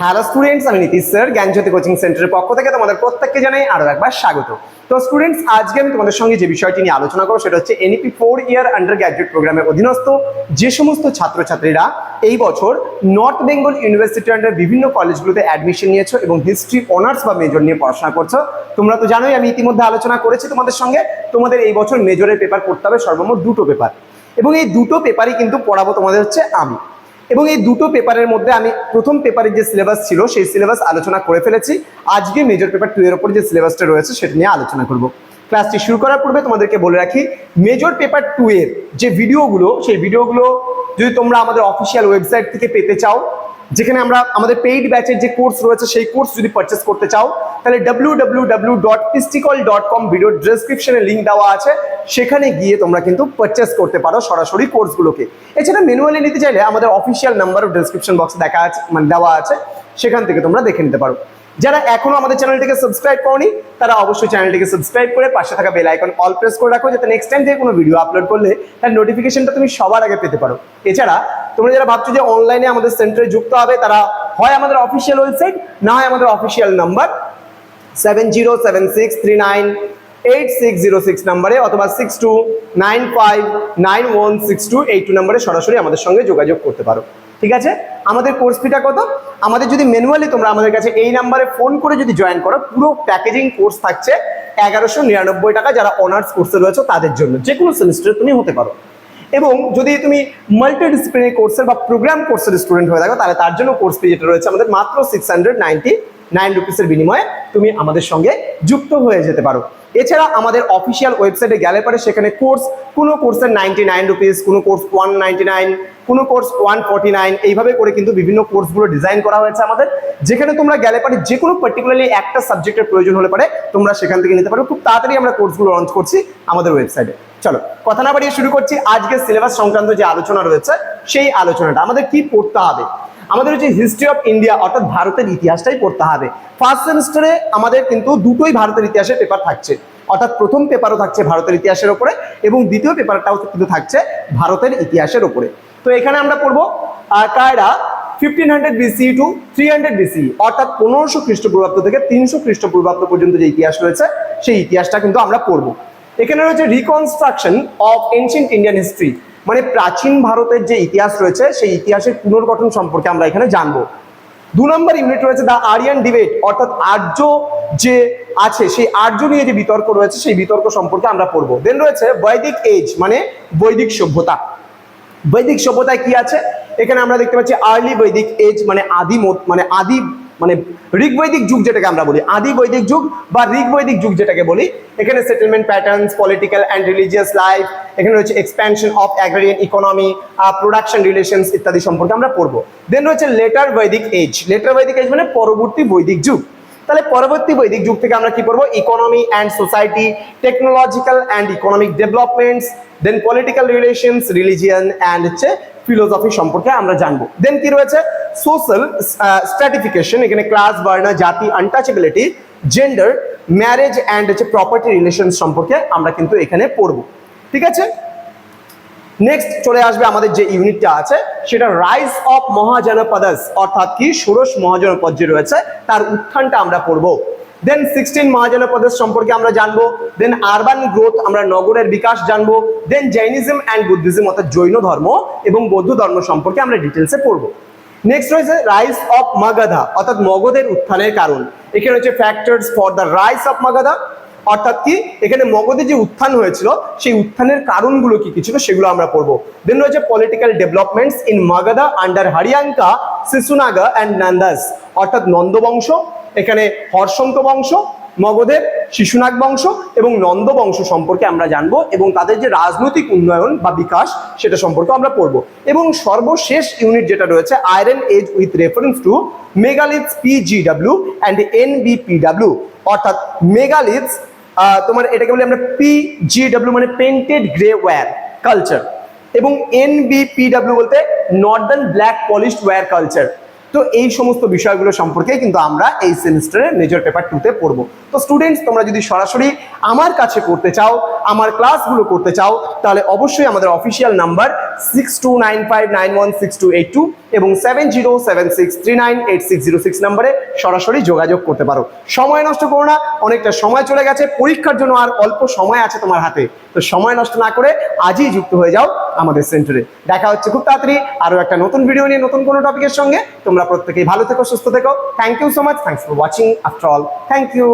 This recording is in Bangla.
হ্যালো স্টুডেন্টস আমি নীতিশ স্যার জ্ঞানজ্যোতি কোচিং সেন্টারের পক্ষ থেকে তোমাদের প্রত্যেককে জানাই আরও একবার স্বাগত। তো স্টুডেন্টস আজকে আমি তোমাদের সঙ্গে যে বিষয়টি নিয়ে আলোচনা করব সেটা হচ্ছে NEP four year undergraduate প্রোগ্রামের অধীনস্থ যে সমস্ত ছাত্রছাত্রীরা এই বছর নর্থ বেঙ্গল ইউনিভার্সিটি আন্ডার বিভিন্ন কলেজগুলোতে অ্যাডমিশন নিয়েছো এবং হিস্ট্রি অনার্স বা মেজর নিয়ে পড়াশোনা করছ। তোমরা তো জানোই আমি ইতিমধ্যে আলোচনা করেছি তোমাদের সঙ্গে, তোমাদের এই বছর মেজরের পেপার পড়তে হবে সর্বমোট দুটো পেপার এবং এই দুটো পেপারই কিন্তু পড়াবো তোমাদের হচ্ছে আমি। এবং এই দুটো পেপারের মধ্যে আমি প্রথম পেপারের যে সিলেবাস ছিল, সেই সিলেবাস আলোচনা করে ফেলেছি। আজকে মেজর পেপার টু এর ওপর যে সিলেবাসটা রয়েছে, সেটা নিয়ে আলোচনা করব। ক্লাসটি শুরু করার পূর্বে তোমাদেরকে বলে রাখি মেজর পেপার টু এর যে ভিডিওগুলো সেই ভিডিওগুলো যদি তোমরা আমাদের অফিসিয়াল ওয়েবসাইট থেকে পেতে চাও যেখানে আমরা আমাদের পেইড ব্যাচের যে কোর্স রয়েছে, সেই কোর্স যদি পারচেস করতে চাও, তাহলে ডাব্লিউ ডট পিস্টিকল ডট কম ভিডিও ডিসক্রিপশনে লিঙ্ক দেওয়া আছে। সেখানে গিয়ে তোমরা কিন্তু পারচেস করতে পারো সরাসরি কোর্সগুলোকে এছাড়া ম্যানুয়ালি নিতে চাইলে আমাদের অফিসিয়াল নাম্বারও ডিসক্রিপশন বক্সে দেখা আছে মানে দেওয়া আছে। সেখান থেকে তোমরা দেখে নিতে পারো। যারা এখনও আমাদের চ্যানেলটিকে সাবস্ক্রাইব করনি, তারা অবশ্যই চ্যানেলটিকে সাবস্ক্রাইব করে পাশে থাকা বেল আইকন অল প্রেস করে রাখো, যাতে নেক্সট টাইম থেকে কোনো ভিডিও আপলোড করলে তার নোটিফিকেশনটা তুমি সবার আগে পেতে পারো। এছাড়া তোমরা যারা ভাবছ যে অনলাইনে আমাদের সেন্টারে যুক্ত হবে, তারা হয় আমাদের অফিসিয়াল ওয়েবসাইট না হয় আমাদের official number seven zero seven six three nine eight six zero six নাম্বারে অথবা six two nine five nine one six two eight two নাম্বারে সরাসরি আমাদের সঙ্গে যোগাযোগ করতে পারো। ঠিক আছে? আমাদের কোর্স ফিটা কত? আমাদের যদি ম্যানুয়ালি তোমরা আমাদের কাছে এই নাম্বারে ফোন করে যদি জয়েন করো, পুরো প্যাকেজিং কোর্স থাকছে এগারোশো নিরানব্বই টাকা যারা অনার্স কোর্সে রয়েছে তাদের জন্য। যে কোনো সেমিস্টারে তুমি হতে পারো। এবং যদি তুমি মাল্টি ডিসিপ্লিনারি কোর্সের বা প্রোগ্রাম কোর্সের স্টুডেন্ট হয়ে থাকো, তাহলে তার জন্য কোর্স ফি যেটা রয়েছে আমাদের মাত্র সিক্স হান্ড্রেড নাইনটি নাইন রুপিসের বিনিময়ে তুমি আমাদের সঙ্গে যুক্ত হয়ে যেতে পারো। এছাড়া আমাদের অফিসিয়াল ওয়েবসাইটে গেলে পরে সেখানে কোর্স কোনো কোর্সের নাইনটি নাইন রুপিস কোনো কোর্স ওয়ান নাইনটি নাইন কোনো কোর্স ওয়ান ফর্টি নাইন এইভাবে করে কিন্তু বিভিন্ন কোর্সগুলো ডিজাইন করা হয়েছে আমাদের। যেখানে তোমরা গেলে পরে যে কোনো পার্টিকুলারলি একটা সাবজেক্টের প্রয়োজন হলে পরে তোমরা সেখান থেকে নিতে পারো। খুব তাড়াতাড়ি আমরা কোর্সগুলো লঞ্চ করছি আমাদের ওয়েবসাইটে চলো, কথা না বাড়িয়ে শুরু করছি আজকের সিলেবাস সংক্রান্ত যে আলোচনা রয়েছে, সেই আলোচনাটা আমাদের কি পড়তে হবে? আমাদের হচ্ছে হিস্ট্রি অফ ইন্ডিয়া অর্থাৎ ভারতের ইতিহাসটাই পড়তে হবে। ফার্স্ট সেমিস্টারে আমাদের কিন্তু দুটোই ভারতের ইতিহাসের পেপার থাকছে। অর্থাৎ প্রথম পেপারও থাকছে ভারতের ইতিহাসের ওপরে এবং দ্বিতীয় পেপারটাও কিন্তু থাকছে ভারতের ইতিহাসের ওপরে। তো এখানে আমরা পড়ব Kiara fifteen hundred BC to three hundred BC অর্থাৎ পনেরোশো খ্রিস্টপূর্বাব্দ থেকে তিনশো খ্রিস্টপূর্বাব্দ পর্যন্ত যে ইতিহাস রয়েছে, সেই ইতিহাসটা কিন্তু আমরা পড়ব। এখানে রয়েছে reconstruction of ancient Indian history মানে প্রাচীন ভারতের যে ইতিহাস রয়েছে, সেই ইতিহাসের পুনর্গঠন সম্পর্কে আমরা এখানে জানব। দু নম্বর ইউনিট রয়েছে দ্য আরিয়ান ডিবেট অর্থাৎ আর্য যে আছে, সেই আর্য নিয়ে যে বিতর্ক রয়েছে, সেই বিতর্ক সম্পর্কে আমরা পড়ব। দেন রয়েছে বৈদিক এজ মানে বৈদিক সভ্যতা। বৈদিক সভ্যতায় কি আছে? এখানে আমরা দেখতে পাচ্ছি আর্লি বৈদিক এজ মানে আদি মানে আদি মানে ঋগ্বৈদিক যুগ যেটাকে আমরা বলি আদি বৈদিক যুগ বা ঋগ্বৈদিক যুগ যেটাকে বলি, এখানে settlement patterns political and religious life এখানে রয়েছে expansion of agrarian economy production relations ইত্যাদি সম্পর্কে আমরা পড়ব। দেন রয়েছে লেটার বৈদিক এজ লেটার বৈদিক এজ মানে পরবর্তী বৈদিক যুগ। তাহলে পরবর্তী বৈদিক যুগ থেকে আমরা কি পড়ব economy and society technological and economic developments then political relations religion and হচ্ছে ফিলোসফি সম্পর্কে আমরা জানব। দেন কি রয়েছে? সোশ্যাল স্ট্র্যাটিফিকেশন এখানে class varna jati untouchability gender marriage and হচ্ছে প্রপার্টি রিলেশন সম্পর্কে আমরা কিন্তু এখানে পড়ব। ঠিক আছে? নেক্সট চলে আসবে আমাদের যে ইউনিটটা আছে, সেটা রাইজ অফ মহাজনপদাস অর্থাৎ কি? ষোড়শ মহাজনপদ যে রয়েছে, তার উত্থানটা আমরা পড়ব। দেন সিক্সটিন মহাজনপদেশ সম্পর্কে আমরা জানব দেন আরবান গ্রোথ আমরা নগরের বিকাশ জানব দেন জৈনিজম অ্যান্ড বুদ্ধিজম অর্থাৎ জৈন ধর্ম এবং বৌদ্ধ ধর্ম সম্পর্কে আমরা ডিটেলসে পড়ব। নেক্সট রয়েছে রাইস অফ মাগাধা অর্থাৎ মগধের উত্থানের কারণ। এখানে রয়েছে factors for the rise of Magadha অর্থাৎ কি? এখানে মগধে যে উত্থান হয়েছিল, সেই উত্থানের কারণগুলো কি কি ছিল সেগুলো আমরা পড়ব। দেন রয়েছে political developments in Magadha under Haryanka Shishunaga and Nandas অর্থাৎ নন্দবংশ, এখানে হর্ষঙ্ক বংশ, মগধের শিশুনাগ বংশ এবং নন্দ বংশ সম্পর্কে আমরা জানব এবং তাদের যে রাজনৈতিক উন্নয়ন বা বিকাশ সেটা সম্পর্কে আমরা পড়ব। এবং সর্বশেষ ইউনিট যেটা রয়েছে iron age with reference to megaliths PGW and NBPW অর্থাৎ মেগালিথস তোমার এটাকে বলি আমরা পিজিডব্লিউ মানে পেন্টেড গ্রে ওয়্যার কালচার এবং এনবিপিডব্লিউ বলতে northern black polished ware culture তো এই সমস্ত বিষয়গুলো সম্পর্কে কিন্তু আমরা এই সেমিস্টারে মেজর পেপার টুতে পড়ব। তো স্টুডেন্টস তোমরা যদি সরাসরি আমার কাছে করতে চাও আমার ক্লাসগুলো করতে চাও, তাহলে অবশ্যই আমাদের official number six two nine five nine one six two eight two এবং seven zero seven six three nine eight six zero six নাম্বারে সরাসরি যোগাযোগ করতে পারো। সময় নষ্ট করো না, অনেকটা সময় চলে গেছে, পরীক্ষার জন্য আর অল্প সময় আছে তোমার হাতে। তো সময় নষ্ট না করে আজই যুক্ত হয়ে যাও আমাদের সেন্টারে দেখা হচ্ছে খুব তাড়াতাড়ি আরও একটা নতুন ভিডিও নিয়ে নতুন কোনো টপিকের সঙ্গে। তোমরা প্রত্যেকেই ভালো থেকো, সুস্থ থেকো। Thank you so much thanks for watching after all thank you